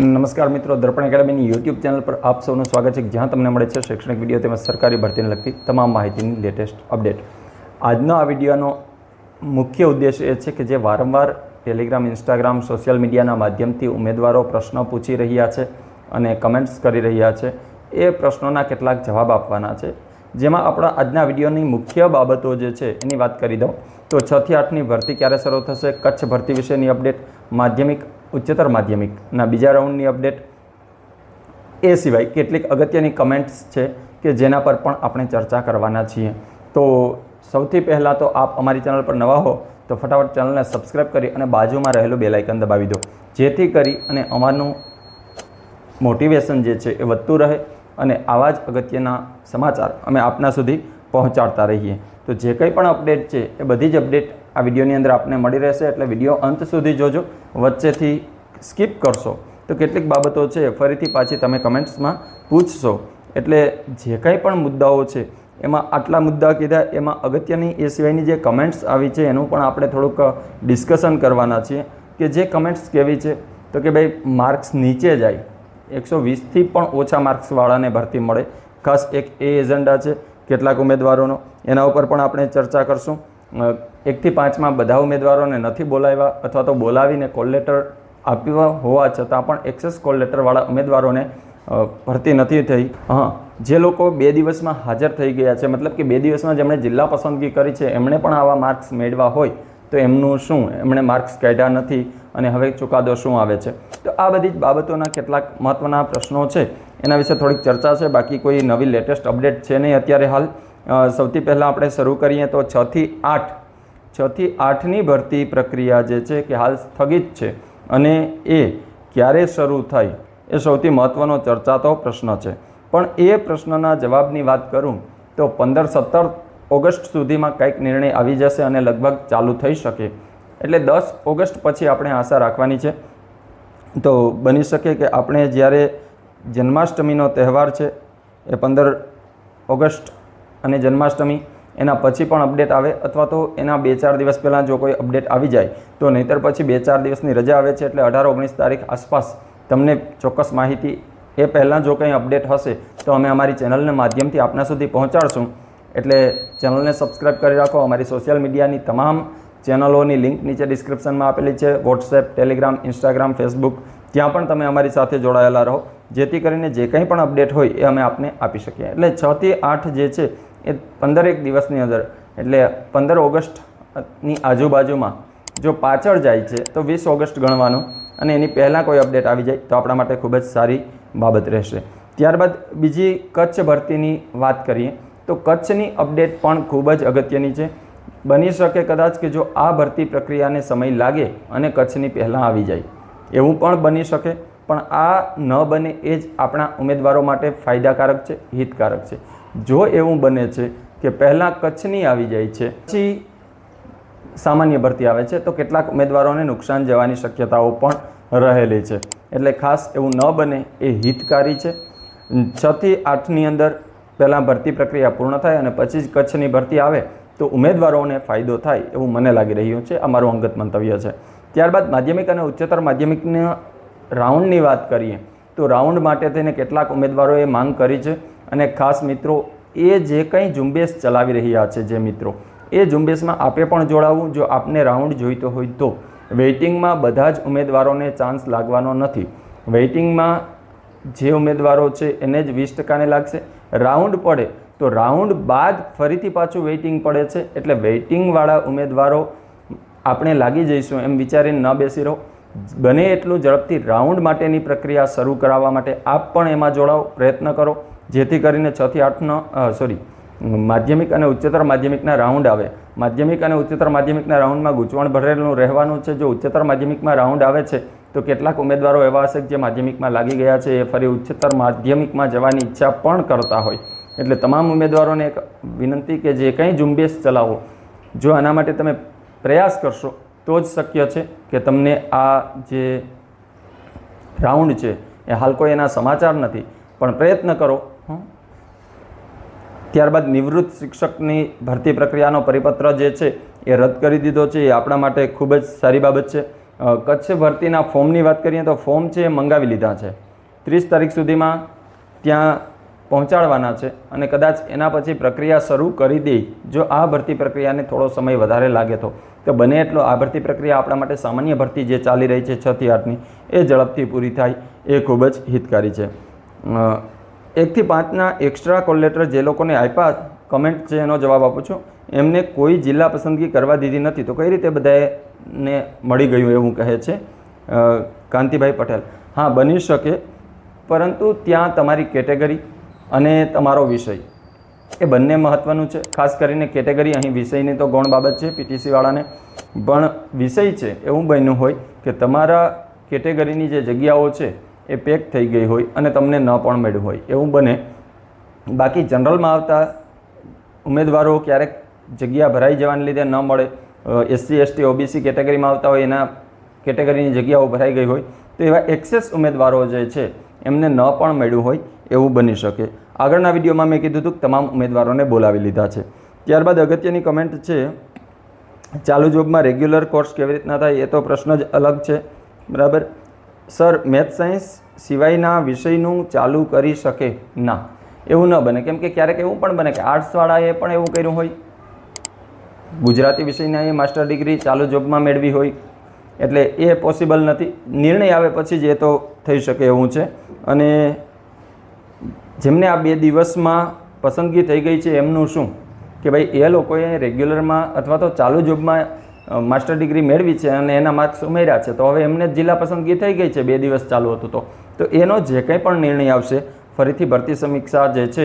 નમસ્કાર મિત્રો, દર્પણ એકેડમીની YouTube channel પર આપ સૌનું સ્વાગત છે. જ્યાં તમને મળે છે શૈક્ષણિક વીડિયો તેમજ સરકારી ભરતીને લગતી તમામ માહિતીની લેટેસ્ટ અપડેટ. આજનો આ વિડીયોનો મુખ્ય ઉદ્દેશ એ છે કે જે વારંવાર ટેલિગ્રામ ઇન્સ્ટાગ્રામ સોશિયલ મીડિયાના માધ્યમથી ઉમેદવારો પ્રશ્નો પૂછી રહ્યા છે અને કમેન્ટ્સ કરી રહ્યા છે. એ પ્રશ્નોના કેટલાક જવાબ આપવાના છે. જેમાં આપણા આજના વિડીયોની મુખ્ય બાબતો જે છે એની વાત કરી દઉં. તો છથી આઠની ભરતી ક્યારે શરૂ થશે? કચ્છ ભરતી વિશેની અપડેટ, માધ્યમિક ઉચ્ચતર માધ્યમિકના બીજા રાઉન્ડની અપડેટ એ સિવાય કેટલીક અગત્યની કમેન્ટ્સ છે કે જેના પર પણ આપણે ચર્ચા કરવાના છીએ. તો સૌથી પહેલાં તો આપ અમારી ચેનલ પર નવા હો, તો ફટાફટ ચેનલને સબસ્ક્રાઈબ કરી અને બાજુમાં રહેલું બેલાઇકન દબાવી દો. જેથી કરી અને અમારું મોટિવેશન જે છે એ વધતું રહે અને આવા જ અગત્યના સમાચાર અમે આપના સુધી પહોંચાડતા રહીએ. તો જે કંઈ પણ અપડેટ છે એ બધી જ અપડેટ આ વિડીયોની અંદર આપને મળી રહેશે, એટલે વીડિયો અંત સુધી જોજો. વચ્ચેથી સ્કીપ કરશો. તો કેટલીક બાબતો છે, ફરીથી પાછી તમે કમેન્ટ્સમાં પૂછશો. એટલે જે કંઈ પણ મુદ્દાઓ છે, એમાં આટલા મુદ્દા કીધા, એમાં અગત્યની એ સિવાયની જે કમેન્ટ્સ આવી છે, એનું પણ આપણે થોડુંક ડિસ્કશન કરવાના છીએ. કે જે કમેન્ટ્સ કેવી છે, તો કે ભાઈ માર્ક્સ નીચે જાય. એકસો વીસથી પણ ઓછા માર્ક્સવાળાને ભરતી મળે. ખાસ એક એ એજન્ડા છે, કેટલાક ઉમેદવારોનો. એના ઉપર પણ આપણે ચર્ચા કરશું. એકથી પાંચમાં બધા ઉમેદવારોને નથી બોલાવ્યા અથવા તો બોલાવીને કોલ લેટર આપ્યા હોવા છતાં પણ એક્સેસ કોલ લેટરવાળા ઉમેદવારોને ભરતી નથી થઈ. હા, જે લોકો બે દિવસમાં હાજર થઈ ગયા છે, મતલબ કે બે દિવસમાં જેમણે જિલ્લા પસંદગી કરી છે, એમણે પણ આવા માર્ક્સ મેળવા હોય, તો એમનું શું? એમણે માર્ક્સ કાઢ્યા નથી અને હવે ચુકાદો શું આવે છે? તો આ બધી જ બાબતોના કેટલાક મહત્ત્વના પ્રશ્નો છે. એના વિશે થોડીક ચર્ચા છે, બાકી કોઈ નવી લેટેસ્ટ અપડેટ છે નહીં અત્યારે હાલ. સૌથી પહેલાં આપણે શરૂ કરીએ તો છથી આઠ છથી આઠની ભરતી પ્રક્રિયા જે છે કે હાલ સ્થગિત છે અને એ ક્યારે શરૂ થઈ એ સૌથી મહત્ત્વનો ચર્ચાતો પ્રશ્ન છે. પણ એ પ્રશ્નના જવાબની વાત કરું તો પંદર સત્તર ઓગસ્ટ સુધીમાં કંઈક નિર્ણય આવી જશે અને લગભગ ચાલુ થઈ શકે. એટલે દસ ઓગસ્ટ પછી આપણે આશા રાખવાની છે. તો બની શકે કે આપણે જ્યારે જન્માષ્ટમીનો તહેવાર છે એ પંદર ઓગસ્ટ અને જન્માષ્ટમી એના પછી પણ અપડેટ આવે અથવા તો એના બે ચાર દિવસ પહેલાં જો કોઈ અપડેટ આવી જાય, તો નહીંતર પછી બે ચાર દિવસની રજા આવે છે એટલે અઢાર ઓગણીસ તારીખ આસપાસ તમને ચોક્કસ માહિતી એ પહેલાં જો કંઈ અપડેટ હશે, તો અમે અમારી ચેનલના માધ્યમથી આપના સુધી પહોંચાડશું. એટલે ચેનલને સબસ્ક્રાઈબ કરી રાખો, અમારી સોશિયલ મીડિયાની તમામ ચેનલોની લિંક નીચે ડિસ્ક્રિપ્શનમાં આપેલી છે, વોટ્સએપ, ટેલિગ્રામ, ઇન્સ્ટાગ્રામ, ફેસબુક, ત્યાં પણ તમે અમારી સાથે જોડાયેલા રહો. જેથી કરીને જે કંઈ પણ અપડેટ હોય એ અમે આપને આપી શકીએ. એટલે છથી આઠ જે છે એ પંદરેક દિવસની અંદર, એટલે પંદર ઓગસ્ટની આજુબાજુમાં જો પાછળ જાય છે, તો વીસ ઓગસ્ટ ગણવાનું અને એની પહેલાં કોઈ અપડેટ આવી જાય, તો આપણા માટે ખૂબ જ સારી બાબત રહેશે. ત્યારબાદ બીજી કચ્છ ભરતીની વાત કરીએ, તો કચ્છની અપડેટ પણ ખૂબ જ અગત્યની છે. બની શકે કદાચ કે જો આ ભરતી પ્રક્રિયાને સમય લાગે અને કચ્છની પહેલાં આવી જાય. એવું પણ બની શકે, પણ આ ન બને એ જ આપણા ઉમેદવારો માટે ફાયદાકારક છે, હિતકારક છે. જો એવું બને છે કે પહેલાં કચ્છની આવી જાય છે, પછી સામાન્ય ભરતી આવે છે, તો કેટલાક ઉમેદવારોને નુકસાન જવાની શક્યતાઓ પણ રહેલી છે. એટલે ખાસ એવું ન બને એ હિતકારી છે. છથી આઠની અંદર પહેલાં ભરતી પ્રક્રિયા પૂર્ણ થાય અને પછી જ કચ્છની ભરતી આવે તો ઉમેદવારોને ફાયદો થાય એવું મને લાગી રહ્યું છે. આ મારું અંગત મંતવ્ય છે. ત્યારબાદ માધ્યમિક અને ઉચ્ચતર માધ્યમિકના રાઉન્ડની વાત કરીએ, તો રાઉન્ડ માટે થઈને કેટલાક ઉમેદવારોએ માંગ કરી છે અને ખાસ મિત્રો, એ જે કંઈ ઝુંબેશ ચલાવી રહ્યા છે જે મિત્રો, એ ઝુંબેશમાં આપે પણ જોડાવવું જો આપને રાઉન્ડ જોઈતો હોય તો. વેઇટિંગમાં બધા જ ઉમેદવારોને ચાન્સ લાગવાનો નથી. વેઇટિંગમાં જે ઉમેદવારો છે એને જ વીસ ટકાને લાગશે. રાઉન્ડ પડે તો રાઉન્ડ બાદ ફરીથી પાછું વેઇટિંગ પડે છે. એટલે વેઇટિંગવાળા ઉમેદવારો, આપણે લાગી જઈશું એમ વિચારીને ન બેસી રહો. બને એટલું ઝડપથી રાઉન્ડ માટેની પ્રક્રિયા શરૂ કરાવવા માટે આપ પણ એમાં જોડાઓ પ્રયત્ન કરો. જેથી કરીને છથી આઠનો સોરી માધ્યમિક અને ઉચ્ચતર માધ્યમિકના રાઉન્ડ આવે. માધ્યમિક અને ઉચ્ચતર માધ્યમિકના રાઉન્ડમાં ગૂંચવણ ભરેલું રહેવાનું છે. જો ઉચ્ચતર માધ્યમિકમાં રાઉન્ડ આવે છે, તો કેટલાક ઉમેદવારો એવા હશે જે માધ્યમિકમાં લાગી ગયા છે. એ ફરી ઉચ્ચતર માધ્યમિકમાં જવાની ઈચ્છા પણ કરતા હોય. એટલે તમામ ઉમેદવારોને એક વિનંતી કે જે કંઈ ઝુંબેશ ચલાવો, જો આના માટે તમે પ્રયાસ કરશો, તો જ શક્ય છે કે તમને આ જે રાઉન્ડ છે, એ હાલ કોઈ એના સમાચાર નથી. પણ પ્રયત્ન કરો. ત્યારબાદ નિવૃત્ત શિક્ષકની ભરતી પ્રક્રિયાનો પરિપત્ર જે છે એ રદ કરી દીધો છે, એ આપણા માટે ખૂબ જ સારી બાબત છે. કચ્છ ભરતીના ફોર્મની વાત કરીએ તો ફોર્મ છે એ મંગાવી લીધા છે. ત્રીસ તારીખ સુધીમાં ત્યાં પહોંચાડવાના છે અને કદાચ એના પછી પ્રક્રિયા શરૂ કરી દે, જો આ ભરતી પ્રક્રિયાને થોડો સમય વધારે લાગે તો. તો બને એટલો આ ભરતી પ્રક્રિયા આપણા માટે સામાન્ય ભરતી જે ચાલી રહી છે છથી આઠની, એ ઝડપથી પૂરી થાય, એ ખૂબ જ હિતકારી છે. એકથી પાંચના એક્સ્ટ્રા કોલ લેટર જે લોકોને આપ્યા કમેન્ટ છે એનો જવાબ આપું છું. એમને કોઈ જિલ્લા પસંદગી કરવા દીધી નથી. તો કઈ રીતે બધાને મળી ગયું એવું કહે છે કાંતિભાઈ પટેલ. હા, બની શકે, પરંતુ ત્યાં તમારી કેટેગરી અને તમારો વિષય એ બંને મહત્ત્વનું છે. ખાસ કરીને કેટેગરી અહીં વિષયની તો ગૌણ બાબત છે પીટીસીવાળાને પણ વિષય છે, એવું બન્યું હોય કે તમારા કેટેગરીની જે જગ્યાઓ છે એ પેક થઈ ગઈ હોય અને તમને ન પણ મળ્યું હોય. એવું બને. બાકી જનરલમાં આવતા ઉમેદવારો ક્યારેક જગ્યા ભરાઈ જવાને લીધે ન મળે. એસસી, એસટી, ઓબીસી કેટેગરીમાં આવતા હોય એના કેટેગરીની જગ્યાઓ ભરાઈ ગઈ હોય. તો એવા એક્સેસ ઉમેદવારો જે છે, એમને ન પણ મળ્યું હોય એવું બની શકે. આગળના વિડીયોમાં મેં કીધું હતું તમામ ઉમેદવારોને બોલાવી લીધા છે. ત્યારબાદ અગત્યની કમેન્ટ છે, ચાલુ જોબમાં રેગ્યુલર કોર્સ કેવી રીતના થાય એ તો પ્રશ્ન જ અલગ છે. બરાબર? સર, મેથ સાયન્સ સિવાયના વિષયનું ચાલુ કરી શકે ના. એવું ન બને. કેમ કે ક્યારેક એવું પણ બને કે આર્ટ્સવાળાએ પણ એવું કર્યું હોય. ગુજરાતી વિષયના એ માસ્ટર ડિગ્રી ચાલુ જોબમાં મેળવી હોય. એટલે એ પોસિબલ નથી. નિર્ણય આવે પછી જ એ તો થઈ શકે એવું છે. અને જેમને આ બે દિવસમાં પસંદગી થઈ ગઈ છે એમનું શું? કે ભાઈ એ લોકોએ રેગ્યુલરમાં અથવા તો ચાલુ જોબમાં માસ્ટર ડિગ્રી મેળવી છે અને એના માર્ક્સ ઉમેર્યા છે. તો હવે એમને જ જિલ્લા પસંદગી થઈ ગઈ છે, બે દિવસ ચાલુ હતું તો. તો એનો જે કંઈ પણ નિર્ણય આવશે, ફરીથી ભરતી સમીક્ષા જે છે,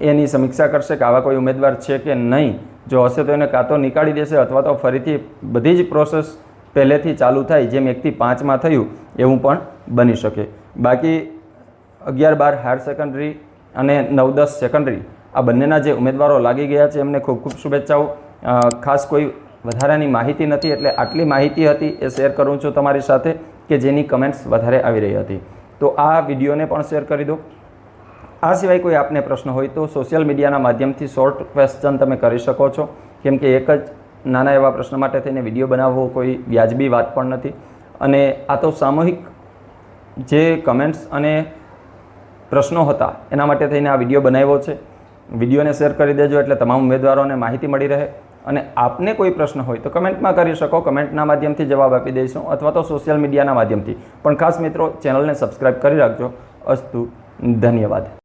એની સમીક્ષા કરશે કે આવા કોઈ ઉમેદવાર છે કે નહીં. જો હશે તો એને કાં તો નીકાળી દેશે અથવા તો ફરીથી બધી જ પ્રોસેસ પહેલેથી ચાલુ થાય, જેમ એકથી પાંચમાં થયું, એવું પણ બની શકે. બાકી અગિયાર બાર હાયર સેકન્ડરી અને નવ દસ સેકન્ડરી આ બંનેના જે ઉમેદવારો લાગી ગયા છે, એમને ખૂબ ખૂબ શુભેચ્છાઓ. ખાસ કોઈ વધારાની માહિતી નથી એટલે આટલી માહિતી હતી એ શેર કરું છું તમારી સાથે કે જેની કમેન્ટ્સ વધારે આવી રહી હતી. તો આ વિડીયોને પણ શેર કરી દો. આ સિવાય કોઈ આપને પ્રશ્ન હોય તો સોશિયલ મીડિયાના માધ્યમથી શોર્ટ ક્વેશ્ચન તમે કરી શકો છો. કેમ કે એક જ નાના એવા પ્રશ્ન માટે થઈને વીડિયો બનાવવો કોઈ વ્યાજબી વાત પણ નથી. અને આ તો સામૂહિક જે કમેન્ટ્સ અને પ્રશ્નો હતા એના માટે થઈને આ વીડિયો બનાવ્યો છે. વિડીયોને શેર કરી દેજો એટલે તમામ ઉમેદવારોને માહિતી મળી રહે. અને આપને કોઈ પ્રશ્ન હોય તો કમેન્ટમાં કરી શકો, કમેન્ટના માધ્યમથી જવાબ આપી દઈશું અથવા તો સોશિયલ મીડિયાના માધ્યમથી. પણ ખાસ મિત્રો, ચેનલને સબસ્ક્રાઈબ કરી રાખજો. અસ્તુ, ધન્યવાદ.